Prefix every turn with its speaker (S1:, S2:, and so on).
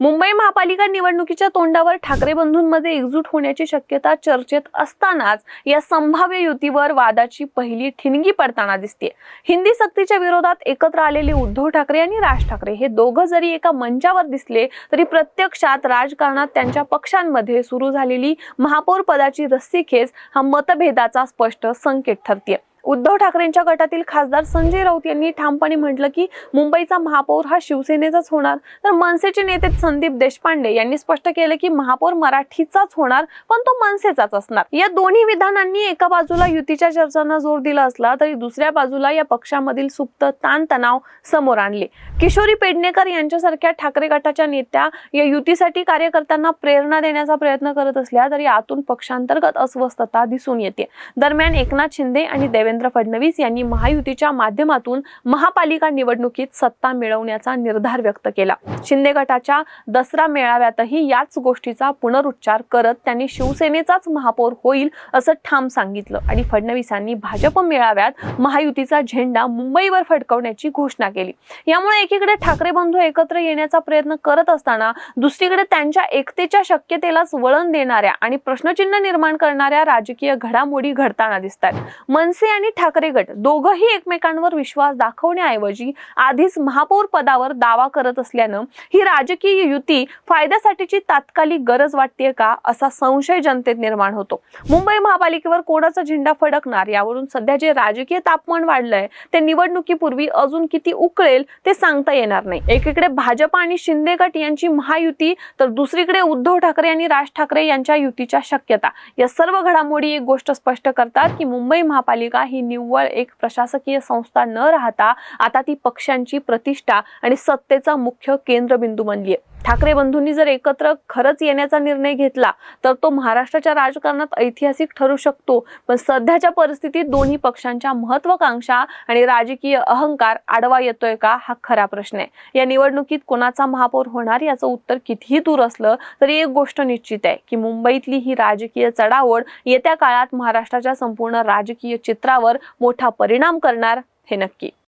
S1: मुंबई महापालिका निवडणुकीच्या तोंडावर ठाकरे बंधूंमध्ये एकजूट होण्याची शक्यता चर्चेत असतानाच या संभाव्य युतीवर वादाची पहिली ठिणगी पडताना दिसते हिंदी सक्तीच्या विरोधात एकत्र आलेले उद्धव ठाकरे आणि राज ठाकरे हे दोघं जरी एका मंचावर दिसले तरी प्रत्यक्षात राजकारणात त्यांच्या पक्षांमध्ये सुरू झालेली महापौर पदाची रस्सीखेच हा मतभेदाचा स्पष्ट संकेत ठरते उद्धव ठाकरेंच्या गटातील खासदार संजय राऊत यांनी ठामपणे म्हटलं की मुंबईचा महापौर हा शिवसेनेचाच होणार. तर मनसेचे नेते संदीप देशपांडे यांनी स्पष्ट केलं की महापौर मराठीचाच होणार पण तो मनसेचाच असणार. या दोन्ही विधानांनी एका बाजूला युतीच्या चर्चांना जोर दिला असला तरी दुसऱ्या बाजूला या पक्षामधील सुप्त ताणतणाव समोर आणले. किशोरी पेडणेकर यांच्यासारख्या ठाकरे गटाच्या नेत्या या युतीसाठी कार्यकर्त्यांना प्रेरणा देण्याचा प्रयत्न करत असल्या तरी आतून पक्षांतर्गत अस्वस्थता दिसून येते. दरम्यान एकनाथ शिंदे आणि देवेंद्र फडणवीस यांनी महायुतीच्या माध्यमातून महापालिका निवडणुकीत सत्ता मिळवण्याचा निर्धार व्यक्त केला. शिंदे गटाच्या दसरा मेळाव्यातही याच गोष्टीचा पुनरुच्चार करत त्यांनी शिवसेनेचाच महापौर होईल असं ठाम सांगितलं आणि फडणवीसांनी भाजप मेळाव्यात महायुतीचा झेंडा मुंबईवर फडकवण्याची घोषणा केली. यामुळे एकीकडे ठाकरे बंधू एकत्र येण्याचा प्रयत्न करत असताना दुसरीकडे त्यांच्या एकतेच्या शक्यतेलाच वळण देणाऱ्या आणि प्रश्नचिन्ह निर्माण करणाऱ्या राजकीय घडामोडी घडताना दिसतात मनसे आणि ठाकरे गट दोघंही एकमेकांवर विश्वास दाखवण्याऐवजी आधीच महापौर पदावर दावा करत असल्यानं ही राजकीय युती फायद्यासाठीची तात्कालिक गरज वाटते का असा संशय जनतेत निर्माण होतो. मुंबई महापालिकेवर कोणाचा झेंडा फडकणार यावरून सध्या जे राजकीय तापमान वाढलंय ते निवडणुकीपूर्वी अजून किती उकळेल ते सांगता येणार नाही. एकीकडे भाजप आणि शिंदे गट यांची महायुती तर दुसरीकडे उद्धव ठाकरे आणि राज ठाकरे यांच्या युतीच्या शक्यता. या सर्व घडामोडी एक गोष्ट स्पष्ट करतात की मुंबई महापालिका ही निव्वळ एक प्रशासकीय संस्था न राहता आता ती पक्षांची प्रतिष्ठा आणि सत्तेचा मुख्य केंद्रबिंदू बनली आहे ठाकरे बंधूंनी जर एकत्र खरंच येण्याचा निर्णय घेतला तर तो महाराष्ट्राच्या राजकारणात ऐतिहासिक ठरू शकतो. पण सध्याच्या परिस्थितीत दोन्ही पक्षांच्या महत्वाकांक्षा आणि राजकीय अहंकार आडवा येतोय का हा खरा प्रश्न आहे. या निवडणुकीत कोणाचा महापौर होणार याचं उत्तर कितीही दूर असलं तरी एक गोष्ट निश्चित आहे की मुंबईतली ही राजकीय चढावड येत्या काळात महाराष्ट्राच्या संपूर्ण राजकीय चित्रावर मोठा परिणाम करणार हे नक्की.